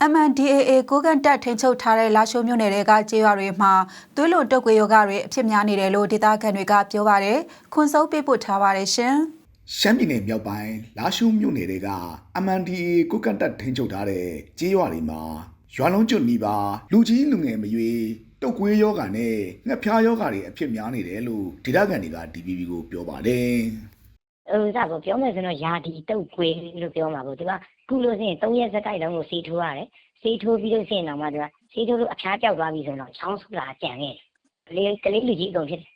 MNDAA ကိုကန်တက်ထိန်ချုပ်ထားတဲ့လာရှိုးမြို့နယ်တွေကကျေးရွာတွေမှာသွေးလွန်တုပ်ကွေယောဂတွေအဖြစ်များနေတယ်လို့ဒေသခံတွေကပြောပါတယ်။ခွန်စုပ်ပေးပို့ထားပါတယ်ရှင်။ရှမ်းပြည်နယ်မြောက်ပိုင်းလာရှုမြို့နယ်တွေက MNDAA ကိုကန့်တက်ထိန်းချုပ်ထားတဲ့ကြေးရွာတွေမှာရွာလုံးကျွတ်နီးပါလူကြီးလူငယ်မရွေးတုတ်ကွေးယောဂါနဲ့ငှက်ဖျားယောဂါတွေအဖြစ်များနေတယ်လို့ဒေသခံတွေက DPP ကိုပြောပါတယ် ဟိုစကောပြောမယ်ဆိုတော့ယာဒီတုတ်ကွေးလို့ပြောမှာပေါ့သူကခုလို့ရှိရင်၃ရက်စက်တိုက်လုံးကိုစီးထိုးရတယ်စီးထိုးပြီးလို့ရှိရင်တော့မှသူကစီးထိုးလို့အဖျားပြောက်သွားပြီဆိုတော့ချောင်းဆူလာကြံခဲ့ကလေးကလေးလူကြီးအကုန်ဖြစ်တယ်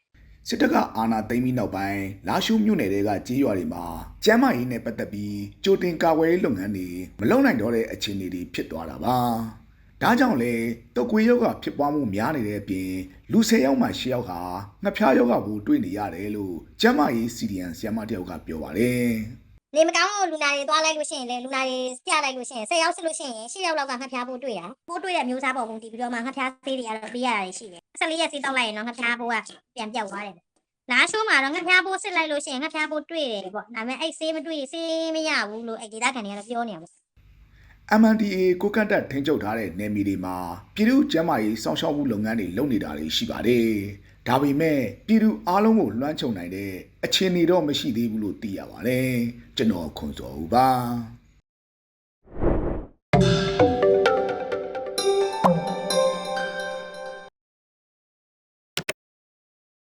စစ်တပ်ကအာဏာသိမ်းပြီးနောက်ပိုင်းလာရှုမြို့နယ်တွေကကြေးရွာတွေမှာကျမ်းမာရေးနဲ့ပတ်သက်ပြီးကြိုတင်ကာကွယ်ရေးလုပ်ငန်းတွေမလုပ်နိုင်တော့တဲ့အခြေအနေတွေဖြစ်သွားတာပါ ဒါကြောင့်လေတုတ်ကွေးယောဂါဖြစ်ပွားမှုများနေတဲ့အပြင်လူ၁၀ယောက်မှ၈ယောက်ဟာငှက်ဖျားယောဂါကိုတွေ့နေရတယ်လို့ကျမ်းမာရေး CDN ဆီယမတယောက်ကပြောပါတယ်နေမကောင်းလူနာတွေသွားလိုက်လို့ရှိရင်လေလူနာတွေပြလိုက်လို့ရှိရင်10ယောက်စစ်လို့ရှိရင်10ယောက်လောက်ကငှက်ဖျားဖို့တွေ့တာပိုးတွေ့တဲ့မျိုးစားပေါ်ပုံတည်ပြီးတော့မှငှက်ဖျားသေးတွေကတော့ပေးရတာရှိတယ်14ရက်စီးတောက်လိုက်ရင်တော့ငှက်ဖျားဖို့ကပြန်ပြောက်သွားတယ်လာရှိုးမှာတော့ငှက်ဖျားဖို့စစ်လိုက်လို့ရှိရင်ငှက်ဖျားဖို့တွေ့တယ်ပေါ့ဒါပေမဲ့အဲ့ဆေးမတွေ့ဆေးမရဘူးလို့အဲ့ဒေသခံတွေကတော့ပြောနေရပါ MNDA ကိုကန့်တက်ထိန်းချုပ်ထားတဲ့နယ်မြေတွေမှာပြည်သူ့ကျန်းမာရေးစောင့်ရှောက်မှုလုပ်ငန်းတွေလုပ်နေတာတွေရှိပါတယ်။ဒါပေမဲ့ပြည်သူအားလုံးကိုလွှမ်းခြုံနိုင်တဲ့အခြေအနေတော့မရှိသေးဘူးလို့သိရပါတယ်။ကျွန်တော်ခွန်စောဦးပါ။